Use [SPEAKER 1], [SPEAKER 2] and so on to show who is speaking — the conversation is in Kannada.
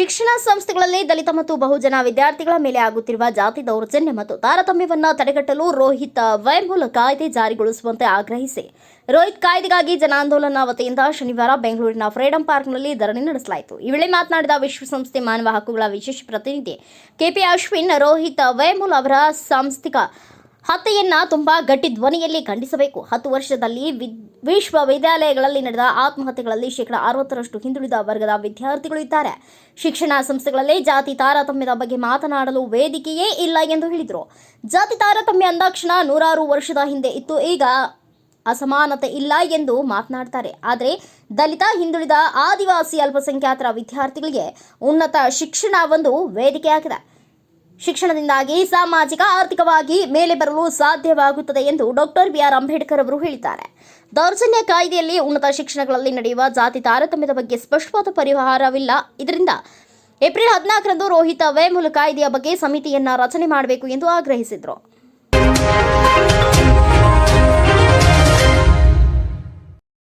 [SPEAKER 1] ಶಿಕ್ಷಣ ಸಂಸ್ಥೆಗಳಲ್ಲಿ ದಲಿತ ಮತ್ತು ಬಹುಜನ ವಿದ್ಯಾರ್ಥಿಗಳ ಮೇಲೆ ಆಗುತ್ತಿರುವ ಜಾತಿ ದೌರ್ಜನ್ಯ ಮತ್ತು ತಾರತಮ್ಯವನ್ನು ತಡೆಗಟ್ಟಲು ರೋಹಿತ್ ವೈಮೂಲ ಕಾಯ್ದೆ ಜಾರಿಗೊಳಿಸುವಂತೆ ಆಗ್ರಹಿಸಿ. ರೋಹಿತ್ ಕಾಯ್ದೆಗಾಗಿ ಜನಾಂದೋಲನ ವತಿಯಿಂದ ಶನಿವಾರ ಬೆಂಗಳೂರಿನ ಫ್ರೀಡಂ ಪಾರ್ಕ್ನಲ್ಲಿ ಧರಣಿ ನಡೆಸಲಾಯಿತು. ಈ ವೇಳೆ ಮಾತನಾಡಿದ ವಿಶ್ವಸಂಸ್ಥೆ ಮಾನವ ಹಕ್ಕುಗಳ ವಿಶೇಷ ಪ್ರತಿನಿಧಿ ಕೆಪಿ ಅಶ್ವಿನ್, ರೋಹಿತ್ ವೈಮೂಲ್ ಅವರ ಸಾಂಸ್ಥಿಕ ಹತ್ಯೆಯನ್ನ ತುಂಬಾ ಗಟ್ಟಿ ಧ್ವನಿಯಲ್ಲಿ ಖಂಡಿಸಬೇಕು. ಹತ್ತು ವರ್ಷದಲ್ಲಿ ವಿದ್- ವಿಶ್ವವಿದ್ಯಾಲಯಗಳಲ್ಲಿ ನಡೆದ ಆತ್ಮಹತ್ಯೆಗಳಲ್ಲಿ ಶೇಕಡ ಅರವತ್ತರಷ್ಟು ಹಿಂದುಳಿದ ವರ್ಗದ ವಿದ್ಯಾರ್ಥಿಗಳು ಇದ್ದಾರೆ. ಶಿಕ್ಷಣ ಸಂಸ್ಥೆಗಳಲ್ಲಿ ಜಾತಿ ತಾರತಮ್ಯದ ಬಗ್ಗೆ ಮಾತನಾಡಲು ವೇದಿಕೆಯೇ ಇಲ್ಲ ಎಂದು ಹೇಳಿದರು. ಜಾತಿ ತಾರತಮ್ಯ ಅಂದಾಕ್ಷಣ ನೂರಾರು ವರ್ಷದ ಹಿಂದೆ ಇತ್ತು. ಈಗ ಅಸಮಾನತೆ ಇಲ್ಲ ಎಂದು ಮಾತನಾಡ್ತಾರೆ. ಆದರೆ ದಲಿತ, ಹಿಂದುಳಿದ ಆದಿವಾಸಿ ಅಲ್ಪಸಂಖ್ಯಾತರ ವಿದ್ಯಾರ್ಥಿಗಳಿಗೆ ಉನ್ನತ ಶಿಕ್ಷಣ ಒಂದು ವೇದಿಕೆಯಾಗಿದೆ. ಶಿಕ್ಷಣದಿಂದಾಗಿ, ಸಾಮಾಜಿಕ, ಆರ್ಥಿಕವಾಗಿ ಮೇಲೆ ಬರಲು ಸಾಧ್ಯವಾಗುತ್ತದೆ ಎಂದು ಡಾಕ್ಟರ್ ಬಿ ಆರ್ ಅಂಬೇಡ್ಕರ್ ಅವರು ಹೇಳಿದ್ದಾರೆ. ದೌರ್ಜನ್ಯ ಕಾಯ್ದೆಯಲ್ಲಿ ಉನ್ನತ ಶಿಕ್ಷಣಗಳಲ್ಲಿ ನಡೆಯುವ ಜಾತಿ ತಾರತಮ್ಯದ ಬಗ್ಗೆ ಸ್ಪಷ್ಟವಾದ ಪರಿಹಾರವಿಲ್ಲ. ಇದರಿಂದ ಏಪ್ರಿಲ್ ಹದಿನಾಲ್ಕರಂದು ರೋಹಿತ ವೇಮೂಲ ಕಾಯ್ದೆಯ ಬಗ್ಗೆ ಸಮಿತಿಯನ್ನ ರಚನೆ ಮಾಡಬೇಕು ಎಂದು ಆಗ್ರಹಿಸಿದರು.